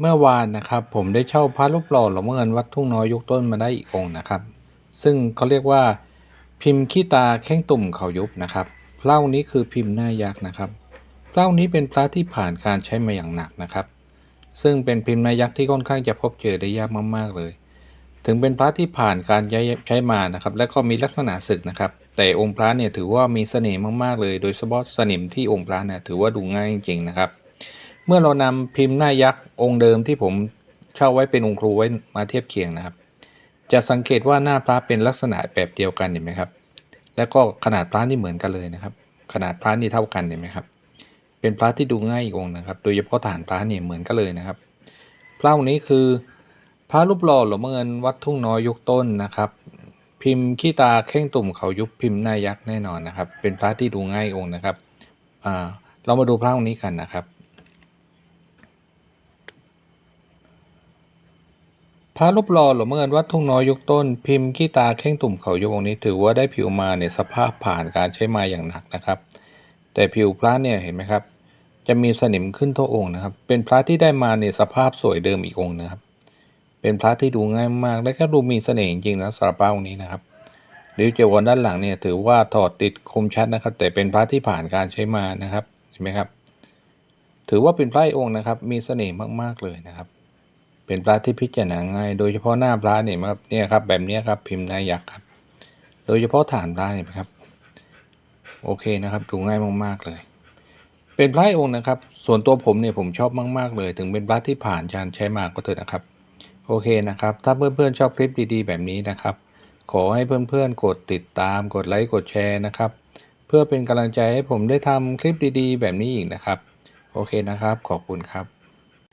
เมื่อวานนะครับผมได้เช่าพระรูปหล่อหลวงพ่อเงินวัดทุ่งน้อยยกต้นมาได้อีกองค์นะครับ ซึ่งเขาเรียกว่าพิมพ์ขี้ตาแข้งตุ่มเขายุบนะครับพระองค์นี้คือพิมพ์หน้ายักษ์นะครับพระองค์นี้เป็นพระที่ผ่านการใช้มาอย่างหนักนะครับ ซึ่งเป็นพิมพ์หน้ายักษ์ที่ค่อนข้างจะพบเจอได้ยากมากๆเลย ถึงเป็นพระที่ผ่านการใช้ใช้มานะครับ และก็มีลักษณะศึกนะครับ แต่องค์พระเนี่ยถือว่ามีเสน่ห์มากๆเลย โดยเฉพาะสนิมที่องค์พระเนี่ยถือว่าดูง่ายจริงๆนะครับ เมื่อเรานำพิมพ์หน้ายักษ์องค์เดิมที่ผมเช่าไว้เป็นองค์ครูไว้มาเทียบเคียงนะครับ จะสังเกตว่าหน้าพระเป็นลักษณะแบบเดียวกันเห็นไหมครับ แล้วก็ขนาดพระนี่เหมือนกันเลยนะครับ ขนาดพระนี่เท่ากันเห็นไหมครับ เป็นพระที่ดูง่ายอีกองค์นะครับ โดยเฉพาะฐานพระนี่เหมือนกันเลยนะครับพระองค์นี้คือพระรูปหล่อหลวงเงินวัดทุ่งน้อยยุคต้นนะครับ พิมพ์ขี้ตาแข้งตุ่มเขายุบพิมพ์หน้ายักษ์แน่นอนนะครับ เป็นพระที่ดูง่ายองค์นะครับอ่าเรามาดูพระองค์นี้กันนะครับ พระรูปหล่อหลวงพ่อเงินวัดทุ่งน้อยยุคต้น พิมพ์ขี้ตาแข้งตุ่มเขายุบองนี้ถือว่าได้ผิวมาเนี่ยสภาพผ่านการใช้มาอย่างหนักนะครับ แต่ผิวพระเนี่ยเห็นไหมครับ จะมีสนิมขึ้นทั่วองค์นะครับ เป็นพระที่ได้มาในสภาพสวยเดิมอีกองค์นะครับ เป็นพระที่ดูง่ายมากและก็ดูมีเสน่ห์จริงๆนะสำหรับพระองค์นี้นะครับริ้วเจวรด้านหลังเนี่ยถือว่าถอดติดคมชัดนะครับ แต่เป็นพระที่ผ่านการใช้มานะครับเห็นไหมครับ ถือว่าเป็นพระอีกองค์นะครับ มีเสน่ห์มากๆเลยนะครับ เป็นพระที่พิจารณาง่าย โดยเฉพาะหน้าพระเนี่ยครับเนี่ยครับแบบนี้ครับพิมพ์นายักษ์ครับ โดยเฉพาะฐานพระเนี่ยครับ โอเคนะครับดูง่ายมากๆเลย เป็นพระอีกองค์นะครับ ส่วนตัวผมเนี่ยผมชอบมากๆเลย ถึงเป็นพระที่ผ่านการใช้มาก็เถอะนะครับ โอเคนะครับ ถ้าเพื่อนๆชอบคลิปดีๆ แบบนี้นะครับ ขอให้เพื่อนๆกดติดตามกดไลค์กดแชร์นะครับ เพื่อเป็นกำลังใจให้ผมได้ทำคลิปดีๆ แบบนี้อีกนะครับ โอเคนะครับ ขอบคุณครับ